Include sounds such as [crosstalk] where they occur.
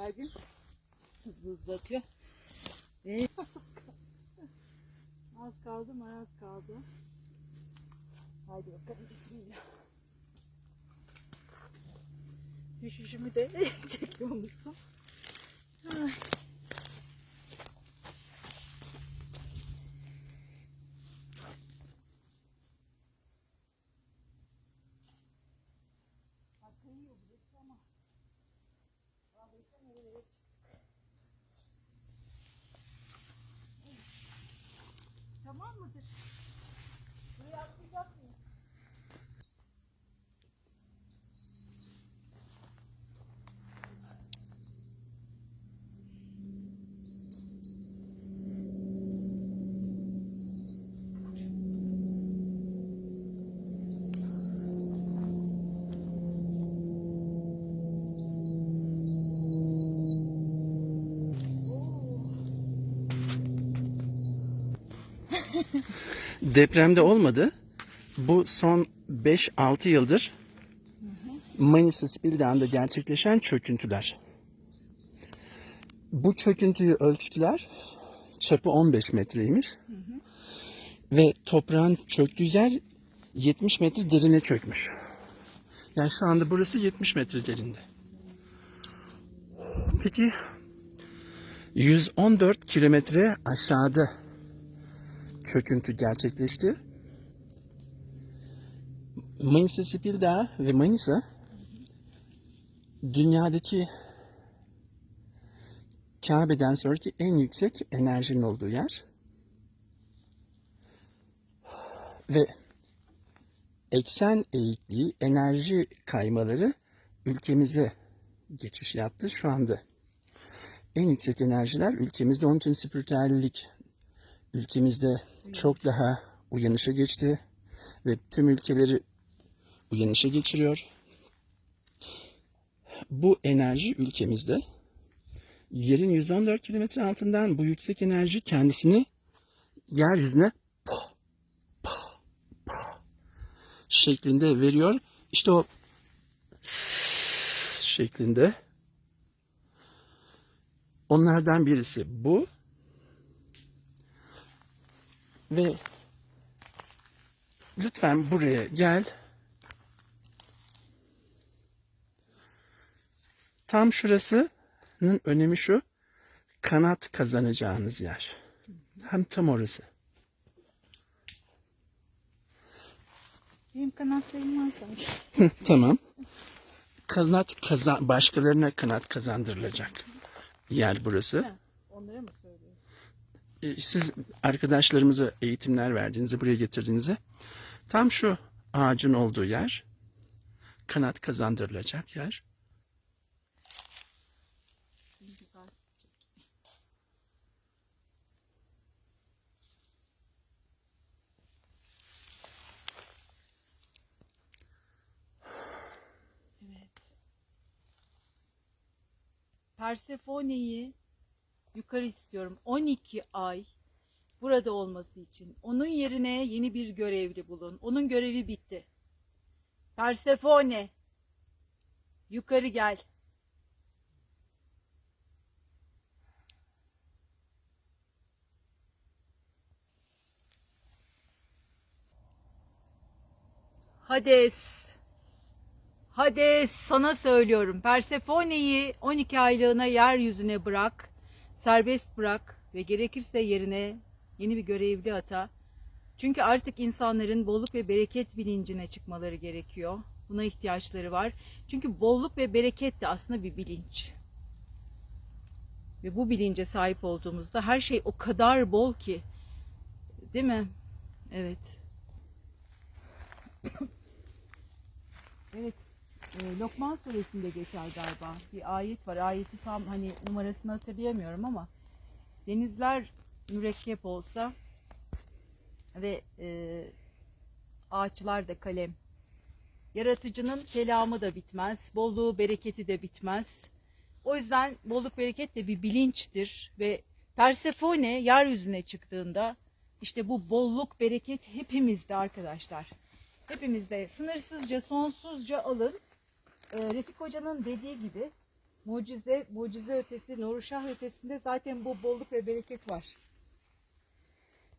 Kalbim hızlı hızlı atıyor. Ve [laughs] az kaldı maraz kaldı. Haydi bakalım bismillah. Düşüşümü de [laughs] çekiyor musun? Ay. Bak Tamam mıdır? Buraya atlayacak [laughs] Depremde olmadı. Bu son 5-6 yıldır Manisa Spildan'da gerçekleşen çöküntüler. Bu çöküntüyü ölçtüler. Çapı 15 metreymiş. Ve toprağın çöktüğü yer 70 metre derine çökmüş. Yani şu anda burası 70 metre derinde. Peki 114 kilometre aşağıda çöküntü gerçekleşti. Manisa Spilda ve Manisa dünyadaki Kabe'den sonraki en yüksek enerjinin olduğu yer. Ve eksen eğikliği, enerji kaymaları ülkemize geçiş yaptı. Şu anda en yüksek enerjiler ülkemizde. Onun için spiritüellik ülkemizde çok daha uyanışa geçti ve tüm ülkeleri uyanışa geçiriyor. Bu enerji ülkemizde yerin 114 kilometre altından bu yüksek enerji kendisini yeryüzüne pah, pah, pah şeklinde veriyor. İşte o şeklinde. Onlardan birisi bu. Ve lütfen buraya gel. Tam şurasının önemi şu. Kanat kazanacağınız yer. Hem tam orası. Benim kanatlarım var sanki. tamam. Kanat kazan başkalarına kanat kazandırılacak yer burası. Ha, Onlara mı siz arkadaşlarımıza eğitimler verdiğinizde, buraya getirdiğinizde tam şu ağacın olduğu yer kanat kazandırılacak yer. Persephone'yi yukarı istiyorum. 12 ay burada olması için. Onun yerine yeni bir görevli bulun. Onun görevi bitti. Persephone yukarı gel. Hades. Hades sana söylüyorum. Persephone'yi 12 aylığına yeryüzüne bırak. Serbest bırak ve gerekirse yerine yeni bir görevli ata. Çünkü artık insanların bolluk ve bereket bilincine çıkmaları gerekiyor. Buna ihtiyaçları var. Çünkü bolluk ve bereket de aslında bir bilinç. Ve bu bilince sahip olduğumuzda her şey o kadar bol ki. Değil mi? Evet. [coughs] Evet. E, Lokman suresinde geçer galiba. Bir ayet var. Ayeti tam hani numarasını hatırlayamıyorum ama denizler mürekkep olsa ve e, ağaçlar da kalem. Yaratıcının kelamı da bitmez. Bolluğu, bereketi de bitmez. O yüzden bolluk bereket de bir bilinçtir ve Persefone yeryüzüne çıktığında işte bu bolluk, bereket hepimizde arkadaşlar. Hepimizde sınırsızca, sonsuzca alın. Ee, Refik Hoca'nın dediği gibi mucize, mucize ötesi, Nuruşah ötesinde zaten bu bolluk ve bereket var.